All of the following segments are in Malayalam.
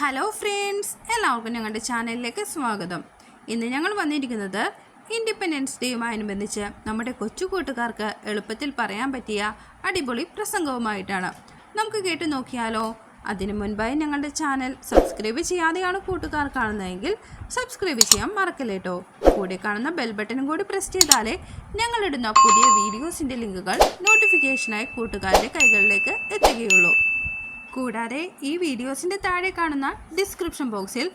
ഹലോ ഫ്രണ്ട്സ് എല്ലാവർക്കും ഞങ്ങളുടെ ചാനലിലേക്ക് സ്വാഗതം. ഇന്ന് ഞങ്ങൾ വന്നിരിക്കുന്നത് ഇൻഡിപെൻഡൻസ് ഡേയുമായനുബന്ധിച്ച് നമ്മുടെ കൊച്ചു കൂട്ടുകാർക്ക് എളുപ്പത്തിൽ പറയാൻ പറ്റിയ അടിപൊളി പ്രസംഗവുമായിട്ടാണ്. നമുക്ക് കേട്ടു നോക്കിയാലോ അതിനു മുൻപായി ഞങ്ങളുടെ ചാനൽ സബ്സ്ക്രൈബ് ചെയ്യാതെയാണ് കൂട്ടുകാർ കാണുന്നതെങ്കിൽ സബ്സ്ക്രൈബ് ചെയ്യാൻ മറക്കല്ലേട്ടോ കൂടെ കാണുന്ന ബെൽ ബട്ടണും കൂടി പ്രസ് ചെയ്താലേ ഞങ്ങളിടുന്ന പുതിയ വീഡിയോസിന്റെ ലിങ്കുകൾ നോട്ടിഫിക്കേഷനായി കൂട്ടുകാരുടെ കൈകളിലേക്ക് എത്തുകയുള്ളൂ. കൂടാതെ ഈ വീഡിയോസിന്റെ താഴെ കാണുന്ന ഡിസ്ക്രിപ്ഷൻ ബോക്സിൽ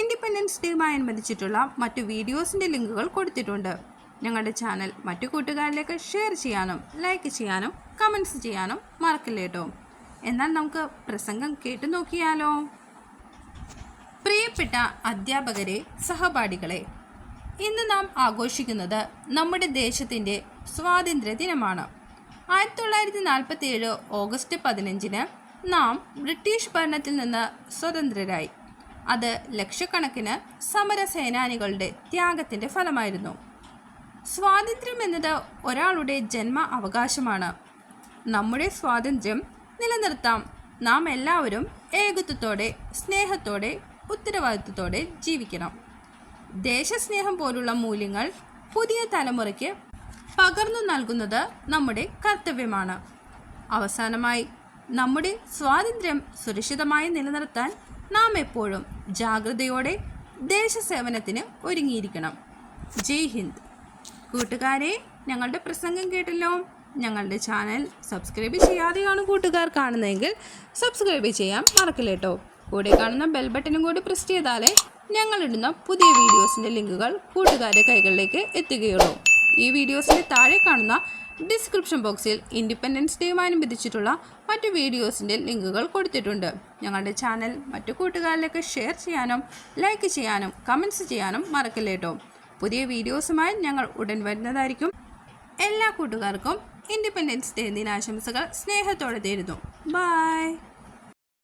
ഇൻഡിപെൻഡൻസ് ഡേയുമായി അനുബന്ധിച്ചിട്ടുള്ള മറ്റു വീഡിയോസിന്റെ ലിങ്കുകൾ കൊടുത്തിട്ടുണ്ട്. ഞങ്ങളുടെ ചാനൽ മറ്റു കൂട്ടുകാരിലേക്ക് ഷെയർ ചെയ്യാനും ലൈക്ക് ചെയ്യാനും കമൻസ് ചെയ്യാനും മറക്കില്ല കേട്ടോ എന്നാൽ നമുക്ക് പ്രസംഗം കേട്ടു നോക്കിയാലോ. പ്രിയപ്പെട്ട അധ്യാപകരെ സഹപാഠികളെ ഇന്ന് നാം ആഘോഷിക്കുന്നത് നമ്മുടെ ദേശത്തിന്റെ സ്വാതന്ത്ര്യ ദിനമാണ് ആയിരത്തി തൊള്ളായിരത്തി നാൽപ്പത്തി ഏഴ് ഓഗസ്റ്റ് പതിനഞ്ചിന് നാം ബ്രിട്ടീഷ് ഭരണത്തിൽ നിന്ന് സ്വതന്ത്രരായി. അത് ലക്ഷക്കണക്കിന് സമരസേനാനികളുടെ ത്യാഗത്തിന്റെ ഫലമായിരുന്നു. സ്വാതന്ത്ര്യം എന്നത് ഒരാളുടെ ജന്മ അവകാശമാണ്. നമ്മുടെ സ്വാതന്ത്ര്യം നിലനിർത്താം. നാം എല്ലാവരും ഏകത്വത്തോടെ സ്നേഹത്തോടെ ഉത്തരവാദിത്വത്തോടെ ജീവിക്കണം. ദേശസ്നേഹം പോലുള്ള മൂല്യങ്ങൾ പുതിയ തലമുറയ്ക്ക് പകർന്നു നൽകുന്നത് നമ്മുടെ കർത്തവ്യമാണ്. അവസാനമായി നമ്മുടെ സ്വാതന്ത്ര്യം സുരക്ഷിതമായി നിലനിർത്താൻ നാം എപ്പോഴും ജാഗ്രതയോടെ ദേശസേവനത്തിന് ഒരുങ്ങിയിരിക്കണം. ജയ് ഹിന്ദ്. കൂട്ടുകാരെ ഞങ്ങളുടെ പ്രസംഗം കേട്ടല്ലോ. ഞങ്ങളുടെ ചാനൽ സബ്സ്ക്രൈബ് ചെയ്യാതെയാണ് കൂട്ടുകാർ കാണുന്നതെങ്കിൽ സബ്സ്ക്രൈബ് ചെയ്യാൻ മറക്കില്ല കേട്ടോ കൂടെ കാണുന്ന ബെൽ ബട്ടണും കൂടി പ്രസ് ചെയ്താലേ ഞങ്ങളിടുന്ന പുതിയ വീഡിയോസിന്റെ ലിങ്കുകൾ കൂട്ടുകാരുടെ കൈകളിലേക്ക് എത്തുകയുള്ളൂ. ഈ വീഡിയോസിന്റെ താഴെ കാണുന്ന ഡിസ്ക്രിപ്ഷൻ ബോക്സിൽ ഇൻഡിപെൻഡൻസ് ഡേയുമാനുബന്ധിച്ചിട്ടുള്ള മറ്റ് വീഡിയോസിന്റെ ലിങ്കുകൾ കൊടുത്തിട്ടുണ്ട്. ഞങ്ങളുടെ ചാനൽ മറ്റു കൂട്ടുകാരിലേക്ക് ഷെയർ ചെയ്യാനും ലൈക്ക് ചെയ്യാനും കമൻസ് ചെയ്യാനും മറക്കില്ല കേട്ടോ പുതിയ വീഡിയോസുമായി ഞങ്ങൾ ഉടൻ വരുന്നതായിരിക്കും. എല്ലാ കൂട്ടുകാർക്കും ഇൻഡിപെൻഡൻസ് ഡേ ദിനാശംസകൾ സ്നേഹത്തോടെ തരുന്നു. ബൈ!